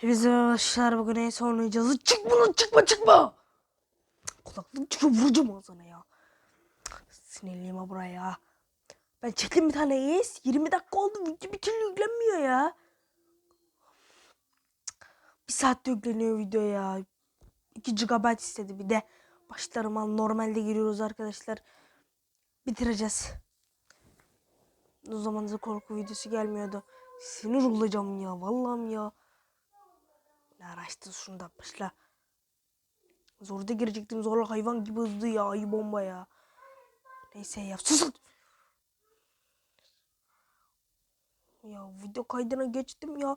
Hepinize arkadaşlar bugün en son oynayacağız. Çıkma lan çıkma çıkma. Kulaklık çıkıyor vuracağım ağzına ya. Sinirliyim buraya. Ben çektim bir tane yes. 20 dakika oldu video bir türlü yüklenmiyor ya. Bir saatte yükleniyor video ya. 2 GB istedi bir de. Başlarıma normalde giriyoruz arkadaşlar. Bitireceğiz. O zaman korku videosu gelmiyordu. Sinir olacağım ya. Vallahi ya. Ne araştır şunu da başla. Zorda girecektim zorla hayvan gibi hızlı ya. Ay bomba ya. Neyse ya susun. Ya video kaydına geçtim ya.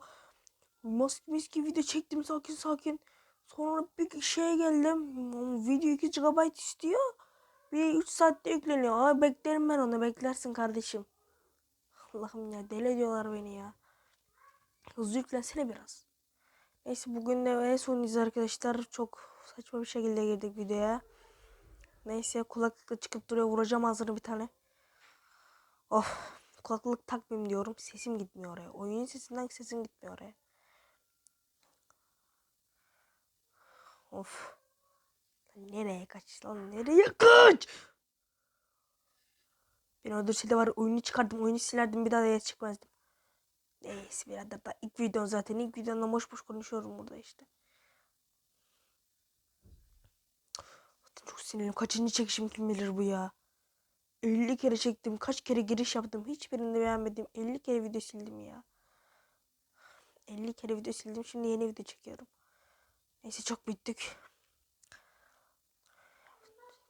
Mask miski video çektim sakin sakin. Sonra bir şeye geldim. Video 2 GB istiyor. Bir 3 saatte yükleniyor. Aa, beklerim ben onu beklersin kardeşim. Allah'ım ya deli ediyorlar beni ya. Hızlı yüklensene biraz. Neyse bugün de en sonuyuz arkadaşlar. Çok saçma bir şekilde girdik videoya. Neyse kulaklıkla çıkıp duruyor. Vuracağım ağzını bir tane. Of kulaklık takmayayım diyorum. Sesim gitmiyor oraya. Oyunun sesinden sesim gitmiyor oraya. Of. Nereye kaç lan? Nereye kaç? Beni öldürseydi var oyunu çıkardım. Oyunu silerdim. Bir daha da çıkmazdım. Neyse birader da ilk videon zaten ilk videomda boş boş konuşuyorum burada işte. Zaten çok sinirliyim. Kaçıncı çekişim kim bilir bu ya. 50 kere çektim. Kaç kere giriş yaptım. Hiçbirini beğenmedim. 50 kere video sildim ya. 50 kere video sildim. Şimdi yeni video çekiyorum. Neyse çok bittik.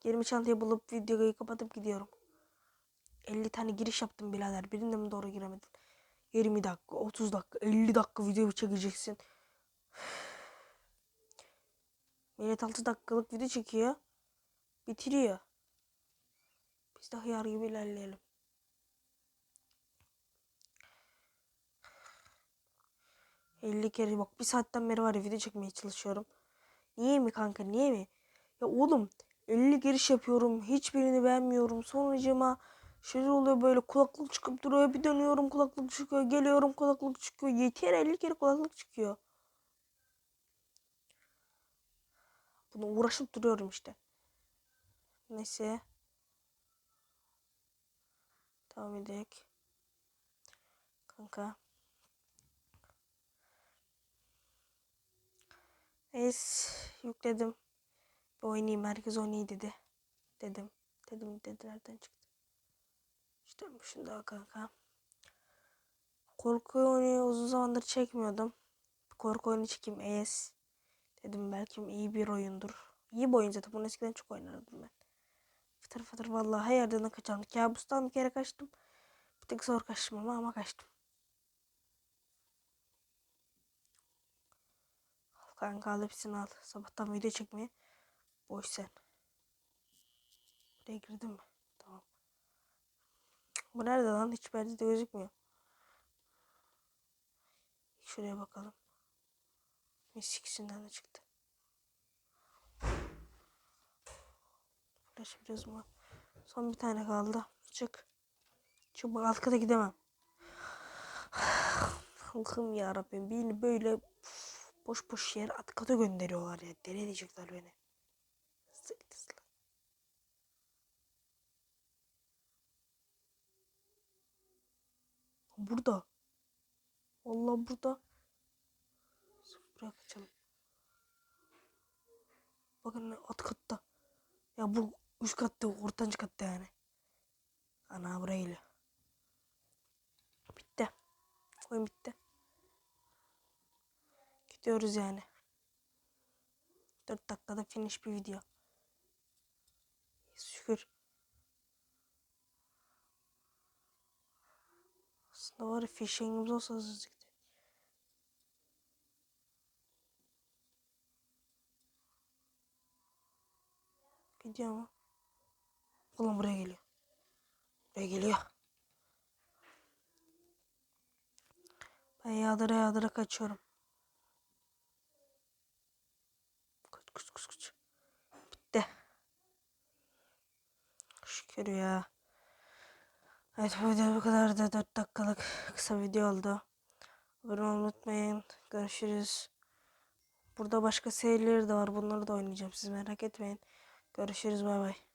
Yerimi çantaya bulup videoyu kapatıp gidiyorum. 50 tane giriş yaptım birader. Birinde mi doğru giremedim. 20 dakika, 30 dakika, 50 dakika video çekeceksin. Millet 6 dakikalık video çekiyor. Bitiriyor. Biz de hıyar gibi ilerleyelim. ...50 kere bak bir saatten beri var ya video çekmeye çalışıyorum. Niye mi kanka niye mi? Ya oğlum 50 giriş yapıyorum hiçbirini beğenmiyorum. Sonucuma Şöyle oluyor böyle kulaklık çıkıp duruyor. Bir dönüyorum kulaklık çıkıyor. Geliyorum kulaklık çıkıyor. Yeter 50 kere kulaklık çıkıyor. Bunu uğraşıp duruyorum işte. Neyse. Devam edelim. Kanka. Es yükledim. Bir oynayayım herkes oynayayım dedi. Dedim. Dedim dedilerden çıktı. İşte şunu daha kanka. Korku oyunu uzun zamandır çekmiyordum. Korku oyunu çekeyim ES. Dedim belki iyi bir oyundur. İyi bir oyun zaten. Bunu eskiden çok oynardım ben. Fıtır fıtır vallahi her yerden kaçarım. Kabustan bir kere kaçtım. Bir tek zor kaçtım ama ama kaçtım. Kanka al hepsini al. Sabahtan video çekmeye. Boş sen. Buraya girdin mi? Bu nerede lan? Hiç bende de gözükmüyor. Şuraya bakalım. Mis ikisinden de çıktı. Uğraşabiliyoruz mu? Son bir tane kaldı. Çık. Çık bak alt kata gidemem. Allah'ım ya Rabbim beni böyle boş boş yer alt kata gönderiyorlar ya. Deli edecekler beni. Burada. Allah burada. Buraya kaçalım. Bakın alt katta. Ya bu üst katta, ortancı katta yani. Ana geliyor. Bitti. Oyun bitti. Gidiyoruz yani. 4 dakikada finish bir video. Şükür. Aslında var ya fişengimiz olsa hızlı gidiyor. Gidiyor mu? Oğlum buraya geliyor. Buraya geliyor. Ben yağdıra yağdıra kaçıyorum. Kaç kaç kaç kaç. Bitti. Şükür ya. Evet bu video bu kadar da 4 dakikalık kısa video oldu. Abone unutmayın. Görüşürüz. Burada başka serileri de var. Bunları da oynayacağım. Siz merak etmeyin. Görüşürüz bay bay.